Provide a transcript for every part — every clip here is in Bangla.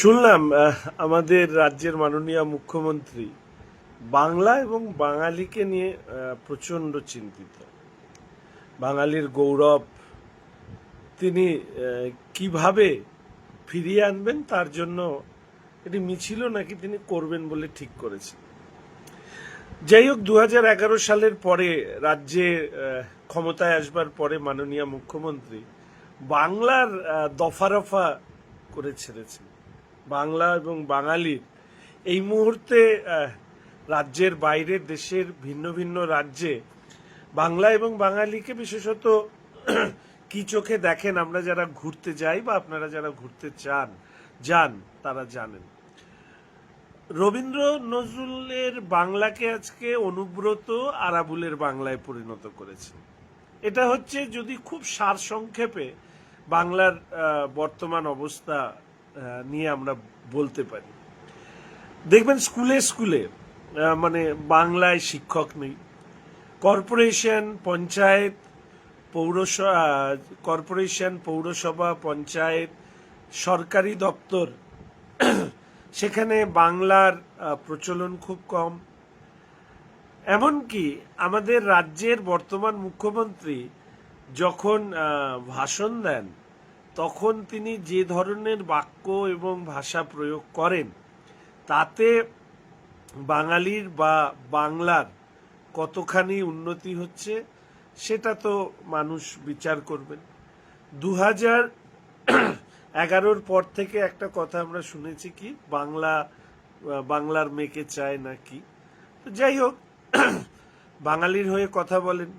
শুনলাম আমাদের রাজ্যের মাননীয় মুখ্যমন্ত্রী বাংলা এবং বাঙালিকে নিয়ে প্রচণ্ড চিন্তিত। বাঙালির গৌরব, তিনি কীভাবে ফিরিয়ে আনবেন তার জন্য এটি মিছিল নাকি তিনি করবেন বলে ঠিক করেছেন। যাই হোক দু হাজার এগারো সালের পরে রাজ্যে ক্ষমতায় আসবার পরে মাননীয় মুখ্যমন্ত্রী বাংলার দফা রফা করে ছেড়েছেন। বাংলা এবং বাঙালির এই মুহূর্তে রাজ্যের বাইরে দেশের ভিন্ন ভিন্ন রাজ্যে বাংলা এবং বাঙালিকে বিশেষত কি চোখে দেখেন, আমরা যারা ঘুরতে যাই বা আপনারা যারা ঘুরতে চান, যান, তারা জানেন। রবীন্দ্র নজরুলের বাংলাকে আজকে অনুব্রত আরাবুলের বাংলায় পরিণত করেছে এটা হচ্ছে যদি খুব সারসংক্ষেপে বাংলার বর্তমান অবস্থা নিয়ে আমরা বলতে পারি। দেখবেন স্কুলে স্কুলে মানে বাংলায় শিক্ষক নেই। কর্পোরেশন, পঞ্চায়েত, পৌরসভা কর্পোরেশন, পৌরসভা, পঞ্চায়েত, সরকারি দপ্তর, সেখানে বাংলার প্রচলন খুব কম। এমনকি আমাদের রাজ্যের বর্তমান মুখ্যমন্ত্রী যখন ভাষণ দেন তখন তিনি যে ধরনের বাক্য এবং ভাষা প্রয়োগ করেন, তাতে বাঙালির বা বাংলার কতখানি উন্নতি হচ্ছে, সেটা তো মানুষ বিচার করবেন। দু হাজার এগারোর পর থেকে একটা কথা আমরা শুনেছি কি, বাংলা, বাংলার মেয়েকে চায় নাকি তো যাই হোক, বাঙালির হয়ে কথা বলেন,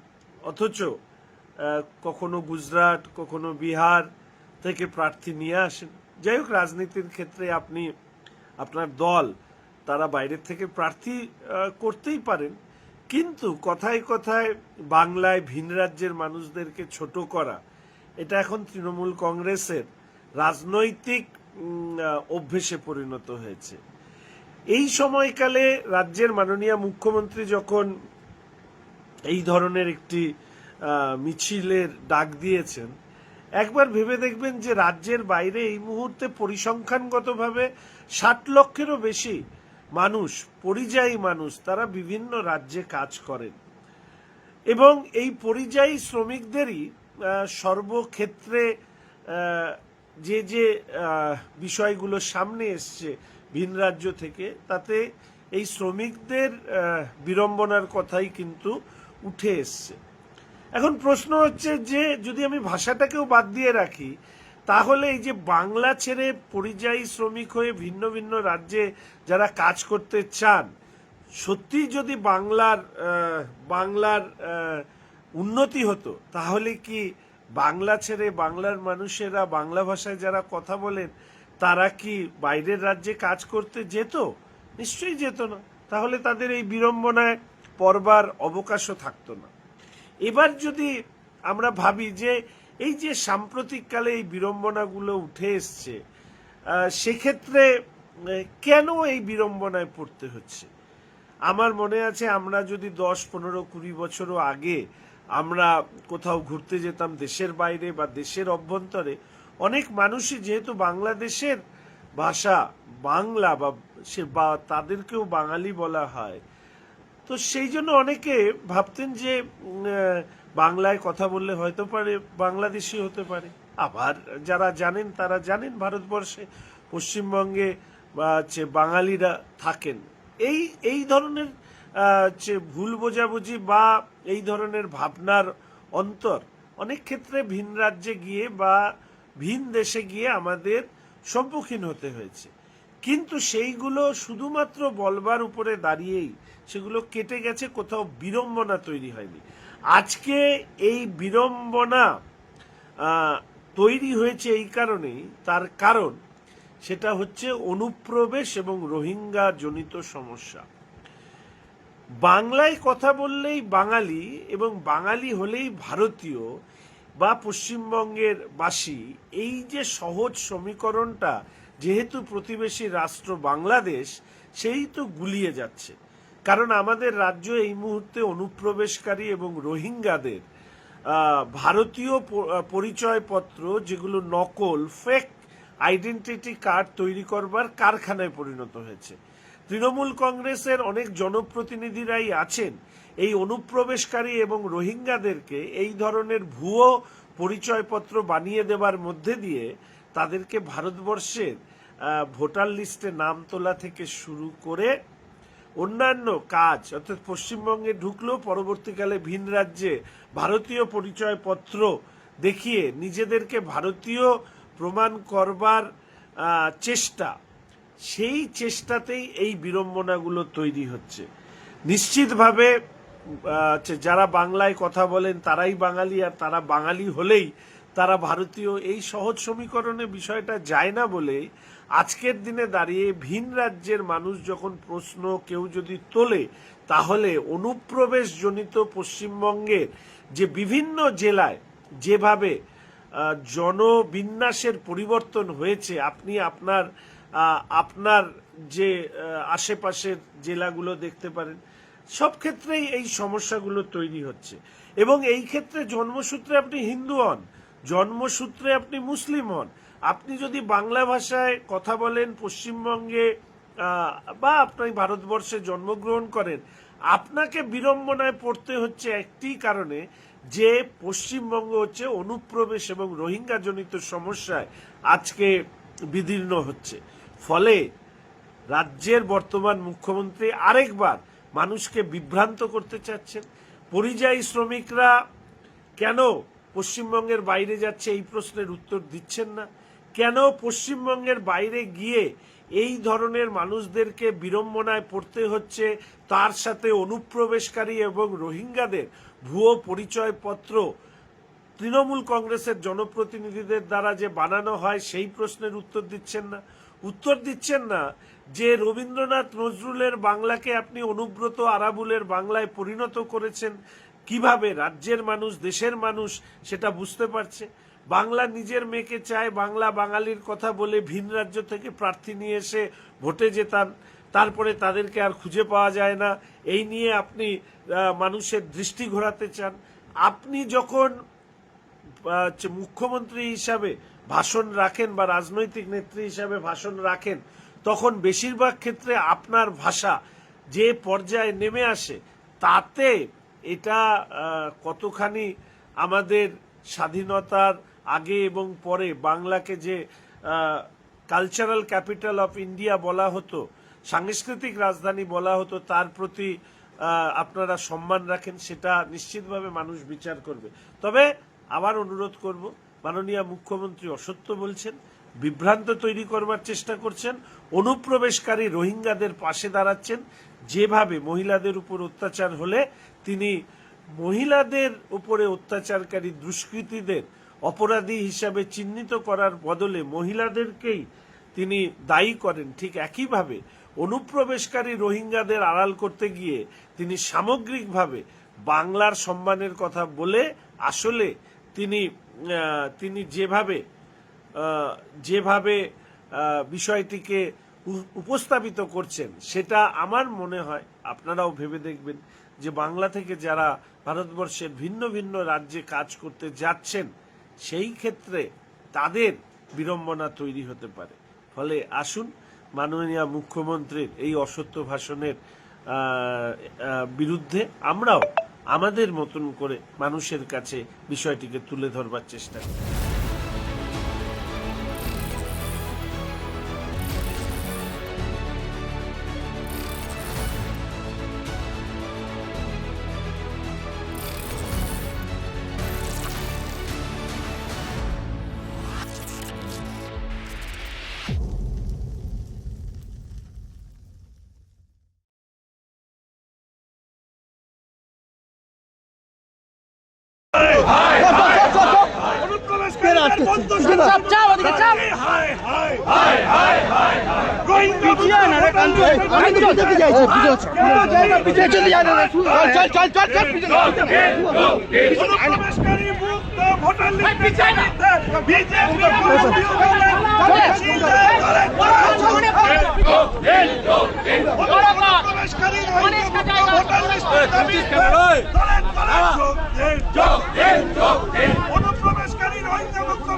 অথচ কখনো গুজরাট, কখনো বিহার থেকে প্রার্থী নিয়ে আসেন। যাই হোক, রাজনীতির ক্ষেত্রে আপনি, আপনার দল, তারা বাইরের থেকে প্রার্থী করতেই পারেন। কিন্তু কথায় কথায় বাংলায় ভিন রাজ্যের মানুষদেরকে ছোট করা, এটা এখন তৃণমূল কংগ্রেসের রাজনৈতিক অভ্যেসে পরিণত হয়েছে। এই সময়কালে রাজ্যের মাননীয় মুখ্যমন্ত্রী যখন এই ধরনের একটি মিছিলের ডাক দিয়েছেন একবার ভেবে দেখবেন যে রাজ্যের বাইরে এই মুহূর্তে পরিসংখ্যানগতভাবে ষাট লক্ষেরও বেশি মানুষ, পরিযায়ী মানুষ, তারা বিভিন্ন রাজ্যে কাজ করেন। এবং এই পরিযায়ী শ্রমিকদেরই সর্বক্ষেত্রে যে যে বিষয়গুলো সামনে এসছে ভিন রাজ্য থেকে, তাতে এই শ্রমিকদের বিড়ম্বনার কথাই কিন্তু উঠে এসছে। এখন প্রশ্ন হচ্ছে যে, যদি আমি ভাষাটাকেও বাদ দিয়ে রাখি, তাহলে এই যে বাংলা ছেড়ে পরিযায়ী শ্রমিক হয়ে ভিন্ন ভিন্ন রাজ্যে যারা কাজ করতে চান, সত্যি যদি বাংলার বাংলার উন্নতি হতো, তাহলে কি বাংলা ছেড়ে বাংলার মানুষেরা বাংলা ভাষায় যারা কথা বলেন, তারা কি বাইরের রাজ্যে কাজ করতে যেত? নিশ্চয়ই যেত না। তাহলে তাদের এই বিড়ম্বনায় পড়বার অবকাশও থাকতো না। এবার যদি আমরা ভাবি যে এই যে সাম্প্রতিককালে এই বিড়ম্বনাগুলো উঠে এসছে সেক্ষেত্রে কেন এই বিড়ম্বনায় পড়তে হচ্ছে? আমার মনে আছে আমরা যদি দশ, পনেরো, কুড়ি বছরও আগে আমরা কোথাও ঘুরতে যেতাম দেশের বাইরে বা দেশের অভ্যন্তরে, অনেক মানুষই যেহেতু বাংলাদেশের ভাষা বাংলা বা সে বা তাদেরকেও বাঙালি বলা হয় তো সেই জন্য অনেকে ভাবতেন যে বাংলায় কথা বললে হয়তো পারে, বাংলাদেশি হতে পারে। আবার যারা জানেন, তারা জানেন ভারতবর্ষে পশ্চিমবঙ্গে, বা হচ্ছে বাঙালিরা থাকেন। এই এই ধরনের হচ্ছে ভুল বোঝাবুঝি বা এই ধরনের ভাবনার অন্তর অনেক ক্ষেত্রে ভিন রাজ্যে গিয়ে বা ভিন দেশে গিয়ে আমাদের সম্মুখীন হতে হয়েছে। কিন্তু সেইগুলো শুধুমাত্র বলবার উপরে দাঁড়িয়েই সেগুলো কেটে গেছে, কোথাও বিড়ম্বনা তৈরি হয়নি। আজকে এই বিড়ম্বনা তৈরি হয়েছে এই কারণেই, তার কারণ সেটা হচ্ছে অনুপ্রবেশ এবং রোহিঙ্গা জনিত সমস্যা। বাংলায় কথা বললেই বাঙালি এবং বাঙালি হলেই ভারতীয় বা পশ্চিমবঙ্গের বাসী, এই যে সহজ সমীকরণটা যেহেতু প্রতিবেশী রাষ্ট্র বাংলাদেশ, সেই তো গুলিয়ে যাচ্ছে। কারণ আমাদের রাজ্য এই মুহূর্তে অনুপ্রবেশকারী এবং রোহিঙ্গাদের ভারতীয় পরিচয়পত্র যেগুলো নকল ফেক আইডেন্টিটি কার্ড তৈরি করবার কারখানায় পরিণত হয়েছে। তৃণমূল কংগ্রেসের অনেক জনপ্রতিনিধিরাই আছেন এই অনুপ্রবেশকারী এবং রোহিঙ্গাদেরকে এই ধরনের ভুয়ো পরিচয়পত্র বানিয়ে দেবার মধ্যে দিয়ে তাদেরকে ভারতবর্ষের ভোটার লিস্টে নাম তোলা থেকে শুরু করে অন্যান্য কাজ, অর্থাৎ পশ্চিমবঙ্গে ঢুকলেও পরবর্তীকালে ভিন রাজ্যে ভারতীয় পরিচয়পত্র দেখিয়ে নিজেদেরকে ভারতীয় প্রমাণ করবার চেষ্টা। সেই চেষ্টাতেই এই বিড়ম্বনাগুলো তৈরি হচ্ছে। নিশ্চিতভাবে যারা বাংলায় কথা বলেন তারাই বাঙালি আর তারা বাঙালি হলেই তারা ভারতীয়। এই সহজ সমীকরণে বিষয়টা যায় না বলেই আজকের দিনে দাঁড়িয়ে ভিন রাজ্যের মানুষ যখন প্রশ্ন কেউ যদি তোলে, তাহলে অনুপ্রবেশজনিত পশ্চিমবঙ্গের যে বিভিন্ন জেলায় যেভাবে জনবিন্যাসের পরিবর্তন হয়েছে, আপনি আপনার আপনার যে আশেপাশের জেলাগুলো দেখতে পারেন, সব ক্ষেত্রেই এই সমস্যাগুলো তৈরি হচ্ছে। এবং এই ক্ষেত্রে জন্মসূত্রে আপনি হিন্দু হন, জন্মসূত্রে আপনি মুসলিম হন আপনি যদি বাংলা ভাষায় কথা বলেন, পশ্চিমবঙ্গে বা আপনি ভারতবর্ষে জন্মগ্রহণ করেন, আপনাকে বিড়ম্বনায় পড়তে হচ্ছে একটি কারণে, যে পশ্চিমবঙ্গ হচ্ছে অনুপ্রবেশ এবং রোহিঙ্গা জনিত সমস্যায় আজকে বিদীর্ণ হচ্ছে। ফলে রাজ্যের বর্তমান মুখ্যমন্ত্রী আরেকবার মানুষকে বিভ্রান্ত করতে চাচ্ছেন। পরিযায়ী শ্রমিকরা কেন পশ্চিমবঙ্গের বাইরে যাচ্ছে, এই প্রশ্নের উত্তর দিচ্ছেন না। কেন পশ্চিমবঙ্গের বাইরে গিয়ে এই ধরনের মানুষদেরকে বিড়ম্বনায় পড়তে হচ্ছে? তার সাথে অনুপ্রবেশকারী এবং রোহিঙ্গাদের ভুয়ো পরিচয়পত্র তৃণমূল কংগ্রেসের জনপ্রতিনিধিদের দ্বারা যে বানানো হয়, সেই প্রশ্নের উত্তর দিচ্ছেন না। উত্তর দিচ্ছেন না যে রবীন্দ্রনাথ নজরুলের বাংলাকে আপনি অনুব্রত আরাবুলের বাংলায় পরিণত করেছেন। কীভাবে রাজ্যের মানুষ, দেশের মানুষ সেটা বুঝতে পারছে? বাংলা নিজের মেয়েকে চায় বাংলা বাঙালির কথা বলে ভিন রাজ্য থেকে প্রার্থী নিয়ে এসে ভোটে যেতান তারপরে তাদেরকে আর খুঁজে পাওয়া যায় না। এই নিয়ে আপনি মানুষের দৃষ্টি ঘোরাতে চান। আপনি যখন মুখ্যমন্ত্রী হিসাবে ভাষণ রাখেন বা রাজনৈতিক নেত্রী হিসাবে ভাষণ রাখেন, তখন বেশিরভাগ ক্ষেত্রে আপনার ভাষা যে পর্যায়ে নেমে আসে, তাতে এটা কতখানি আমাদের স্বাধীনতার আগে এবং পরে বাংলাকে যে কালচারাল ক্যাপিটাল অফ ইন্ডিয়া বলা হতো, সাংস্কৃতিক রাজধানী বলা হতো, তার প্রতি আপনারা সম্মান রাখেন, সেটা নিশ্চিতভাবে মানুষ বিচার করবে। তবে আবার অনুরোধ করব, মাননীয় মুখ্যমন্ত্রী অসত্য বলছেন, বিভ্রান্ত তৈরি করবার চেষ্টা করছেন, অনুপ্রবেশকারী রোহিঙ্গাদের পাশে দাঁড়াচ্ছেন, যেভাবে মহিলাদের উপর অত্যাচার হলে, তিনি মহিলাদের উপরে অত্যাচারকারী দুষ্কৃতীদের অপরাধী হিসাবে চিহ্নিত করার বদলে মহিলাদেরকেই তিনি দায়ী করেন। ঠিক একইভাবে অনুপ্রবেশকারী রোহিঙ্গাদের আড়াল করতে গিয়ে তিনি সামগ্রিকভাবে বাংলার সম্মানের কথা বলে আসলে তিনি তিনি যেভাবে যেভাবে বিষয়টিকে উপস্থাপিত করছেন, সেটা আমার মনে হয়, আপনারাও ভেবে দেখবেন যে বাংলা থেকে যারা ভারতবর্ষের ভিন্ন ভিন্ন রাজ্যে কাজ করতে যাচ্ছেন সেই ক্ষেত্রে তাদের বিড়ম্বনা তৈরি হতে পারে। ফলে আসুন, মাননীয় মুখ্যমন্ত্রীর এই অসত্য ভাষণের বিরুদ্ধে আমরাও আমাদের মতন করে মানুষের কাছে বিষয়টিকে তুলে ধরবার চেষ্টা করি। চাপ চাপ ওদিকে চাপ। পিছিয়ে না রে কান্তু আমি তো দেখতে যাইছি ভিডিও পিছিয়ে চলে যায় না। চল চল চল। চল পিছিয়ে অনুপ্রবেশকারী রোহিঙ্গা মুক্ত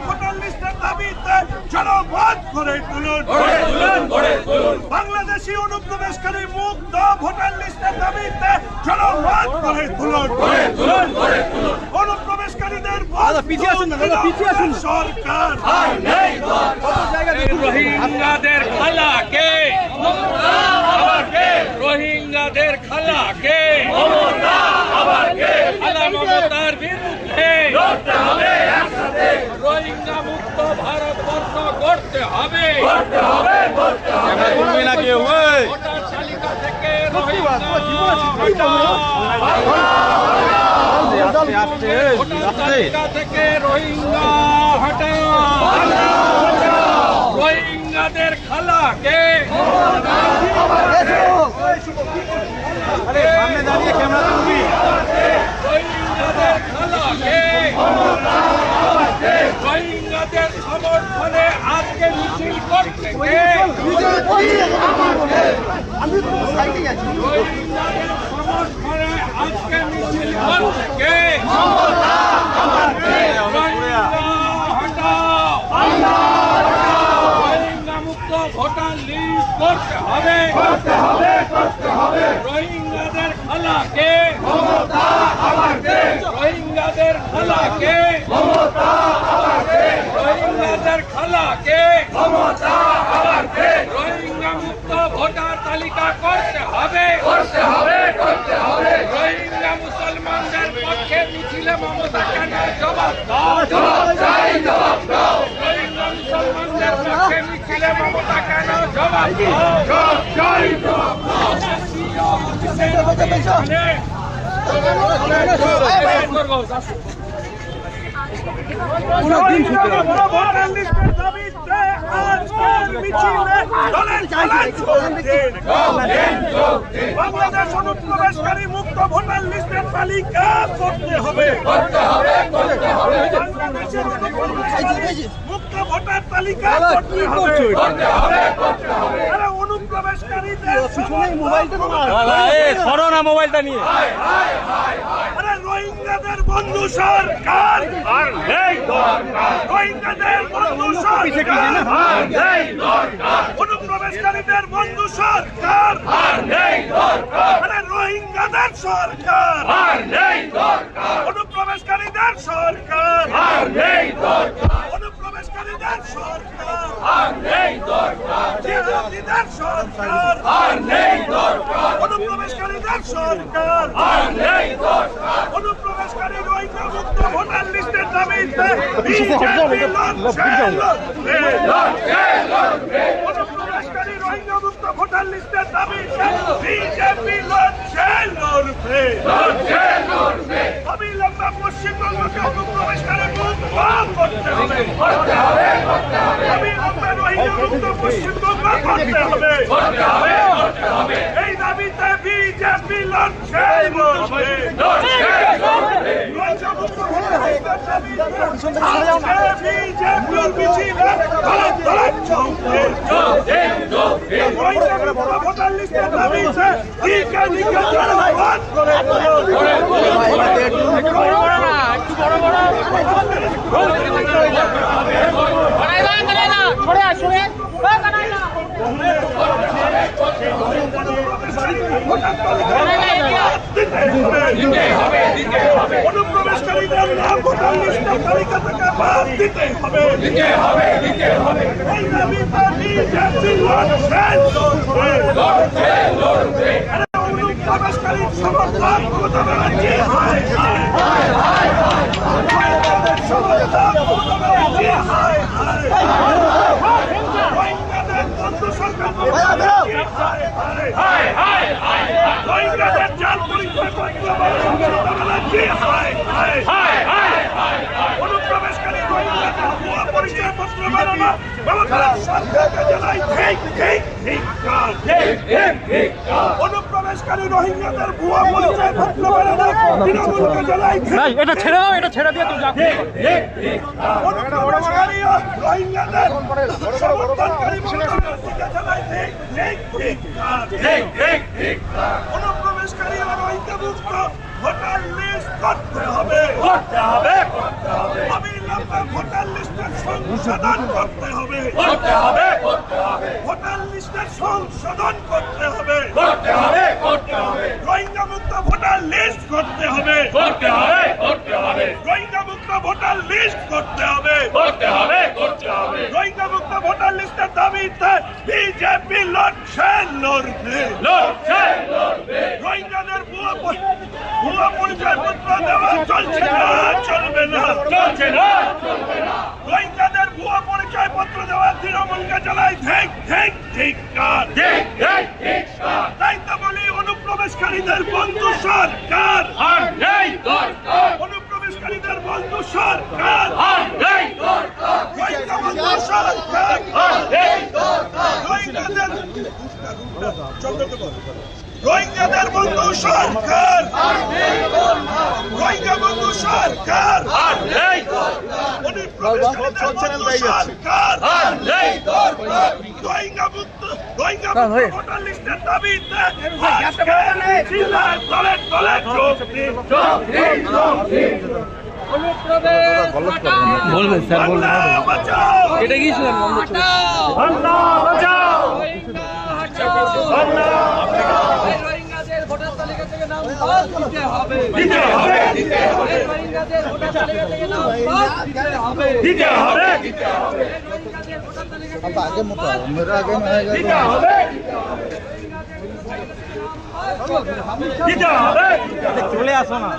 দাবিতে জনমত করে তুলুন। বাংলাদেশি অনুপ্রবেশকারী মুক্ত ভোটার লিস্টের দাবিতে জনমত করে তুলুন। অনুপ্রবেশকারীদের পিছিয়ে আসুন না, দাদা, পিছিয়ে আসুন না। সরকার। রোহিঙ্গাদের খালাকে রোহিঙ্গাদের খালাকে খালা মমতার বিরুদ্ধে রোহিঙ্গা মুক্ত ভারতবর্ষ করতে হবে থেকে রোহিঙ্গা হটাও। ভোটার তালিকা থেকে রোহিঙ্গা হটাও। রোহিঙ্গাদের খালাকে রোহিঙ্গাদের খালাকে রোহিঙ্গাদের সমর্থনে আজকে মিছিল করতে আমি রোহিঙ্গাদের সমর্থনে আজকে মিছিল করতে রোহিঙ্গা হটাও রোহিঙ্গা মুক্ত ভোটার লিস্ট করতে হবে রোহিঙ্গাদের খালাকে রোহিঙ্গাদের খালাকে রোহিঙ্গাদের খালাকে রোহিঙ্গা মুক্ত ভোটার তালিকা করতে হবে রোহিঙ্গা মুসলমানদের পক্ষে মিছিলে মমতা কেন জবাব দাও রোহিঙ্গা মুসলমানদের পক্ষে মিছিলে মমতা কেন জবাব দাও ভোটার লিস্টের দাবিতে আজকের মিছিলে দিন। ছুটে বাংলাদেশ অনুপ্রবেশকারী লিস্টের তালিকা করতে হবে। মুক্ত ভোটার তালিকা করতে হবে। আরে অনুপ্রবেশকারীদের মোবাইলটা তোমার করোনা মোবাইলটা নিয়ে। আরে রোহিঙ্গাদের বন্ধু সরকার। আর নেই রোহিঙ্গাদের বন্ধু সরকার। আর নেই অনুপ্রবেশকারীদের বন্ধু সরকার। আর নেই আরে রোহিঙ্গাদের সরকার। আর নেই অনুপ্রবেশকারীদের সরকার। আর নেই অনুপ্রবেশকারীদের সরকার। আর নেই জিহাদিদের সরকার। আর নেই অনুপ্রবেশকারীদের সরকার। আর নেই অনুপ্রবেশকারী রোহিঙ্গা মুক্ত ভোটার লিস্টের দাবিতে বিজেপি লড়ছে, লড়বে, লড়ছে, লড়বে। অনুপ্রবেশকারী রোহিঙ্গা মুক্ত ভোটার লিস্টের দাবিতে বিজেপি লড়ছে, লড়বে, লড়ছে, লড়বে। অবিলম্বে পশ্চিমবঙ্গকে অনুপ্রবেশকারী মুক্ত করতে হবে। করতে হবে। মুক্ত পশ্চিমবঙ্গ করতে হবে। করতে হবে করতে হবে। এই দাবিতে বিজেপি লড়ছে লড়বে লড়ছে লড়বে রোহিঙ্গা মুক্ত ভোটার লিস্টের দাবিতে আজকে বিজেপির মিছিলে ভারত ভারত চলছে চলছে চলছে রোহিঙ্গা মুক্ত ভোটার লিস্টের দাবিতে দিকে দিকে জনমত করে অনুপ্রবেশকারীদের নাম ভোটার লিস্টের বাদ দিতে হবে। দিতে হবে দিতে হবে। এই দাবিতে বিজেপি লড়ছে। লড়বে লড়ছে। লড়বে অনুপ্রবেশকারীর সমর্থন মমতা ব্যানার্জি হায় হায় হায় হায় হায় সমর্থন মমতা ব্যানার্জি হায় হায় রোহিঙ্গাদের বন্ধু সরকার মমতা ব্যানার্জি হায় হায় হায় হায় রোহিঙ্গাদের জাল পরীক্ষা করতে হবে মমতা ব্যানার্জি হায় হায় হায় হায় অনুপ্রবেশকারী রোহিঙ্গাদের ভুয়া পরিচয়পত্র বানানো মমতা সরকারকে জানাই ঠিক ঠিক ঠিক কাজ ঠিক ঠিক ঠিক অনুপ্রবেশকারী রোহিঙ্গাদের ভুয়া তৃণমূলকে ঠিক এটা ছেড়ে দাও এটা ছেড়ে দিয়ে তুমি যা অনুপ্রবেশকারী রোহিঙ্গাদের সমর্থনকারী মমতা ব্যানার্জিকে ঠিক ঠিক ঠিক ঠিক ঠিক ঠিক অনুপ্রবেশকারী রোহিঙ্গা মুক্ত ভোটার লিস্ট করতে হবে। করতে হবে। করতে হবে। ভোটার সংশোধন করতে হবে করতে হবে। লিস্টের সংশোধন করতে হবে। করতে হবে করতে হবে। রোহিঙ্গা মুক্ত ভোটার লিস্ট করতে হবে। করতে হবে করতে হবে। রোহিঙ্গা মুক্ত ভোটার লিস্ট করতে হবে। করতে হবে করতে হবে। রোহিঙ্গা মুক্ত ভোটার লিস্টের দাবিতে বিজেপি লড়ছে লড়বে। লড়ছে লড়বে। রোহিঙ্গাদের ভুয়া ভুয়া পরিচয় পত্র দেওয়া চলছে না চলবে না। চলছে না রোহিঙ্গাদের ভুয়া পরিচয় পত্র দেওয়া তৃণমূলকে চালায় ঠিক ঠিক ঠিক কার ঠিক ঠিক ঠিক স্যার। তাই তো বলি অনুপ্রবেশকারীদের বন্ধু সরকার। আর নেই দরকার। অনুপ্রবেশকারীদের বন্ধু সরকার। আর নেই দরকার। রোহিঙ্গা বন্ধু সরকার। আর নেই রোহিঙ্গাদের রোহিঙ্গাদের বন্ধু সরকার। রোহিঙ্গা আর নেই অনুপ্রবেশকারীদের বন্ধু সরকার। আর নেই মিছিলে দলে দলে যোগ দিন বলবেন স্যার বলবেন এটা গিয়েছিলেন বাংলা বাঁচাও বাংলা রোহিঙ্গাদের ভোটার তালিকা থেকে নাম বাদ দিতে হবে। দিতে হবে দিতে হবে রোহিঙ্গাদের ভোটার তালিকা থেকে নাম চলে আসো না